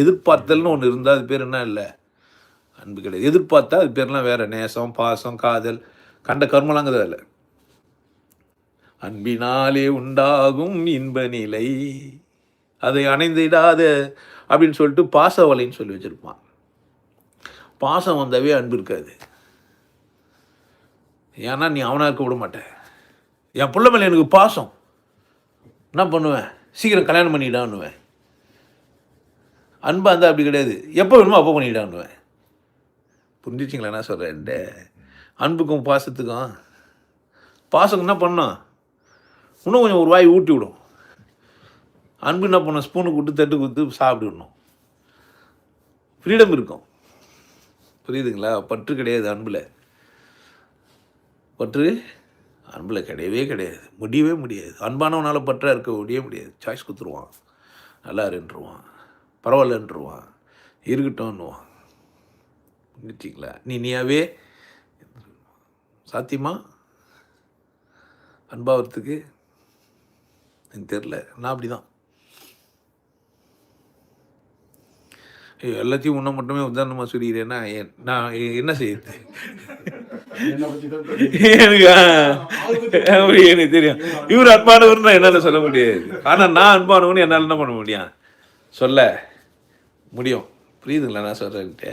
எதிர்பார்த்தல்னு ஒன்று இருந்தால் அது பேர் என்ன இல்லை? அன்பு கிடையாது. எதிர்பார்த்தா அது பேர்லாம் வேறு நேசம் பாசம் காதல் கண்ட கர்மலாங்கிறது இல்லை அன்பினாலே உண்டாகும் இன்ப நிலை. அதை அணைந்திடாத அப்படின்னு சொல்லிட்டு பாச வலைன்னு சொல்லி வச்சுருப்பான். பாசம் வந்தாவே அன்பு இருக்காது. ஏன்னா நீ அவனாக இருக்க விட மாட்டேன் என் பிள்ளை மேலே எனக்கு பாசம். என்ன பண்ணுவேன்? சீக்கிரம் கல்யாணம் பண்ணிடான்னுவேன். அன்பாக இருந்தால் அப்படி கிடையாது. எப்போ வேணுமோ அப்போ பண்ணிடான்னுவேன் புரிஞ்சிச்சிங்களா என்ன சொல்கிறேன்ட்டு அன்புக்கும் பாசத்துக்கும் பாசம் என்ன பண்ணோம் இன்னும் கொஞ்சம் ஒரு வாய் ஊட்டி விடும். அன்பு என்ன பண்ணோம்? ஸ்பூனு கொடுத்து தட்டு கொடுத்து சாப்பிடணும் ஃப்ரீடம் இருக்கும். புரியுதுங்களா? பற்று கிடையாது அன்பில். பற்று அன்பில் கிடையவே கிடையாது. முடியவே முடியாது. அன்பானவனால் பற்றாக இருக்க முடியவே முடியாது. சாய்ஸ் கொடுத்துருவான். நல்லா இருன்றுவான். பரவாயில்லன்றுவான். இருக்கட்டும்னுவான் புரிஞ்சிச்சிங்களா நீ நீயாவே சாத்தியமா? அன்பாகிறதுக்கு எனக்கு தெரில நான் அப்படி தான் ஐயோ, எல்லாத்தையும் உன்னை மட்டுமே உதாரணமாக சொல்லிக்கிறேன்னா என்- நான் என்ன செய்யுது. எனக்கு எனக்கு தெரியும். இவர் அன்பானவர்னு என்னால் சொல்ல முடியாது. ஆனால் நான் அன்பானவன்னு என்னால் என்ன பண்ண முடியும்? சொல்ல. முடியும். புரியுதுங்களா நான் சொல்கிறேன்ட்டு